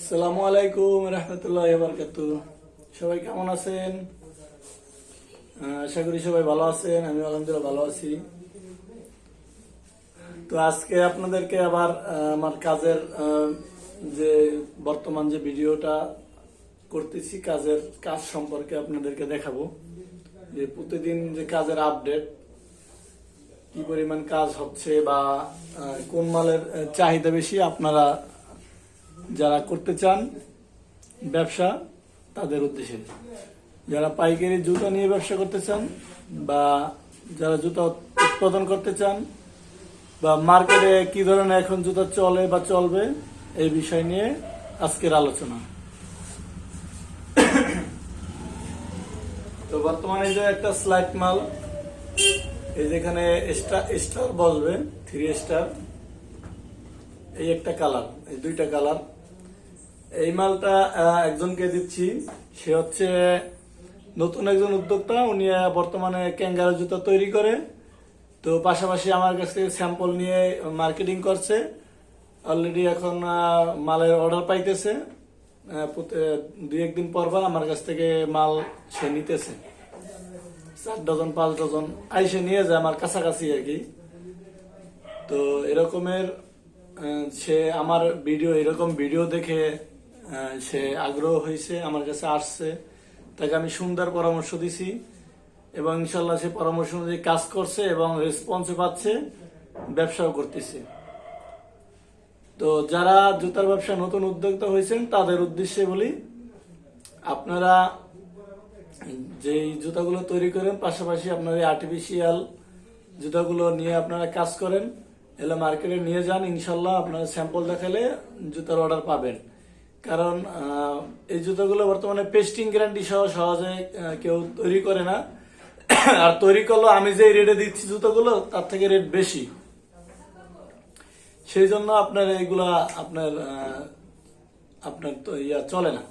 আসসালামু আলাইকুম রহমতুল্লাহ সবাই কেমন আছেন? আশা করি সবাই ভালো আছেন আমি আলহামদুলিল্লাহ ভালো আছি। তো আজকে আপনাদেরকে আবার আমার কাজের যে বর্তমান যে ভিডিওটা করতেছি, কাজের কাজ সম্পর্কে আপনাদেরকে দেখাবো। যে প্রতিদিন যে কাজের আপডেট, কি পরিমাণ কাজ হচ্ছে বা কোন মালের চাহিদা বেশি, আপনারা যারা করতে চান ব্যবসা, তাদের উদ্দেশ্যে। যারা পাইকারি জুতো নিয়ে ব্যবসা করতে চান বা যারা জুতো উৎপাদন করতে চান বা মার্কেটে কি ধরনের এখন জুতা চলে বা চলবে, এই বিষয় নিয়ে আজকের আলোচনা। তো বর্তমানে যে একটা স্লাইড মাল, এই যেখানে স্টার বসবে থ্রি স্টার এই একটা কালার এই দুইটা কালার এই মালটা একজনকে দিচ্ছি। সে হচ্ছে নতুন একজন উদ্যোক্তা, উনি বর্তমানে ক্যাঙ্গারো জুতা তৈরি করে। তো পাশাপাশি আমার কাছ থেকে স্যাম্পল নিয়ে মার্কেটিং করছে। অলরেডি এখন মালের অর্ডার পাইতেছে। দুই একদিন পর পর আমার কাছ থেকে মাল সে নিতেছে। চার ডজন, পাঁচ ডজন আইসে নিয়ে যায় আমার কাছাকাছি আর কি। তো এরকমের সে আমার ভিডিও, এরকম ভিডিও দেখে সে আগ্রহ হয়েছে, আমার কাছে আসছে। তাকে আমি সুন্দর পরামর্শ দিছি এবং ইনশাল্লাহ সে পরামর্শ অনুযায়ী কাজ করছে এবং রেসপন্স পাচ্ছে, ব্যবসাও করতেছে। তো যারা জুতার ব্যবসা নতুন উদ্যোক্তা হয়েছেন, তাদের উদ্দেশ্যে বলি, আপনারা যে জুতাগুলো তৈরি করেন, পাশাপাশি আপনার আর্টিফিশিয়াল জুতাগুলো নিয়ে আপনারা কাজ করেন এলে মার্কেটে নিয়ে যান ইনশাল্লাহ আপনারা স্যাম্পল দেখালে জুতার অর্ডার পাবেন। কারণ এই জুতোগুলো বর্তমানে পেস্টিং গ্যারান্টি সহ সহজে কেউ তৈরি করে না। আর তৈরি করলেও আমি যে রেটে দিচ্ছি জুতাগুলো, তার থেকে রেট বেশি। সেই জন্য আপনার এইগুলা, আপনার আপনার তো ইয়া চলে না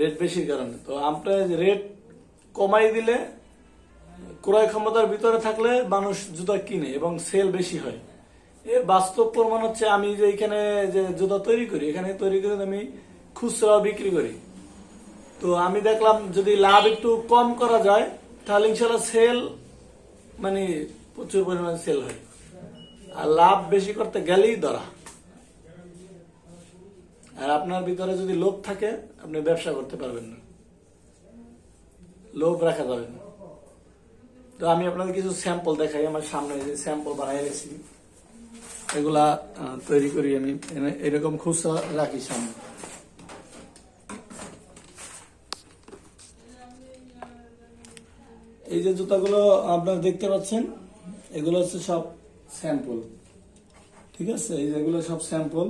রেট বেশির কারণে। তো আপনার রেট কমাই দিলে, ক্রয় ক্ষমতার ভিতরে থাকলে মানুষ জুতা কিনে এবং সেল বেশি হয়। এর বাস্তব প্রমাণ হচ্ছে আমি যে এখানে যে জুতা তৈরি করি, এখানে তৈরি করে আমি খুচরা বিক্রি করি। তো আমি দেখলাম যদি লাভ একটু কম করা যায়, তাহলে ইনশাল্লাহ সেল মানে প্রচুর পরিমাণে সেল হয়। আর লাভ বেশি করতে গেলেই ধরা। আর আপনার ভিতরে যদি লোভ থাকে, আপনি ব্যবসা করতে পারবেন না। লোভ রাখা যাবে না। তো আমি আপনাদের কিছু স্যাম্পল দেখাই, আমার সামনে যে স্যাম্পল বানাই রেখেছি। এগুলা তৈরি করি আমি। এরকম খুচরা রাখি সামনে। এই যে জুতাগুলো আপনারা দেখতে পাচ্ছেন, এগুলো হচ্ছে সব স্যাম্পল। ঠিক আছে? এই যেগুলো সব স্যাম্পল।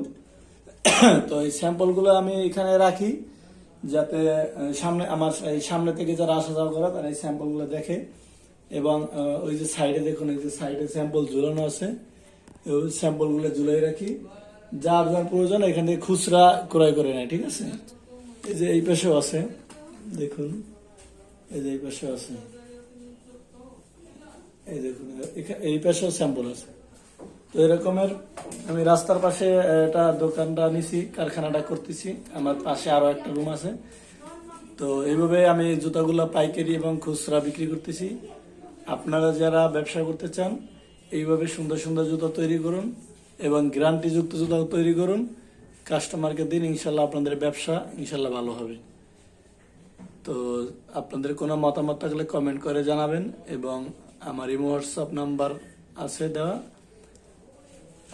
তো এই স্যাম্পলগুলো আমি এখানে রাখি, যাতে সামনে আমার এই সামনে থেকে যারা আসা যাওয়া করে, তারা এই স্যাম্পলগুলো দেখে। এবং ওই যে সাইডে দেখুন, এই যে সাইডে স্যাম্পল ঝুলানো আছে। স্যাম্পলগুলো ঝুলাই রাখি। যার যার প্রয়োজন, এখান খুচরা ক্রয় করে নেয়, ঠিক আছে? এই যে এই পাশেও আছে, দেখুন। এই যে এই পাশেও আছে। এই দেখুন এই পাশেও স্যাম্পল আছে। তো এরকমের আমি রাস্তার পাশে একটা দোকানটা নিছি, কারখানাটা করতেছি। আমার পাশে আরও একটা রুম আছে। তো এইভাবে আমি জুতাগুলো পাইকারি এবং খুচরা বিক্রি করতেছি। আপনারা যারা ব্যবসা করতে চান এইভাবে সুন্দর সুন্দর জুতা তৈরি করুন এবং গ্যারান্টিযুক্ত জুতা তৈরি করুন। কাস্টমারকে দিন ইনশাল্লাহ আপনাদের ব্যবসা ইনশাল্লাহ ভালো হবে। তো আপনাদের কোনো মতামত থাকলে কমেন্ট করে জানাবেন এবং আমার ইমো হোয়াটসঅ্যাপ নাম্বার আছে দেওয়া।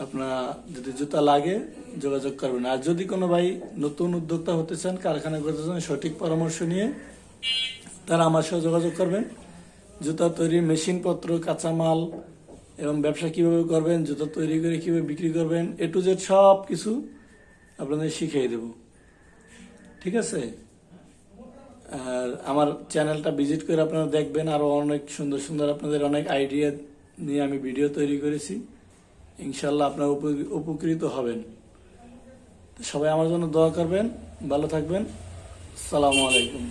আপনারা যদি জুতা লাগে যোগাযোগ করবেন। আর যদি কোনো ভাই নতুন উদ্যোক্তা হতে চান, কারখানা করতে চান, সঠিক পরামর্শ নিয়ে তারা আমার সাথে যোগাযোগ করবেন। জুতা তৈরি মেশিনপত্র, কাঁচামাল এবং ব্যবসা কীভাবে করবেন, জুতা তৈরি করে কীভাবে বিক্রি করবেন এ টু জেড সব কিছু আপনাদের শিখিয়ে দেব। ঠিক আছে? আর আমার চ্যানেলটা ভিজিট করে আপনারা দেখবেন আরও অনেক সুন্দর সুন্দর আপনাদের অনেক আইডিয়া নিয়ে আমি ভিডিও তৈরি করেছি। ইনশাল্লাহ আপনারা উপ- উপকৃত হবেন। সবাই আমার জন্য দোয়া করবেন, ভালো থাকবেন। সালামু আলাইকুম।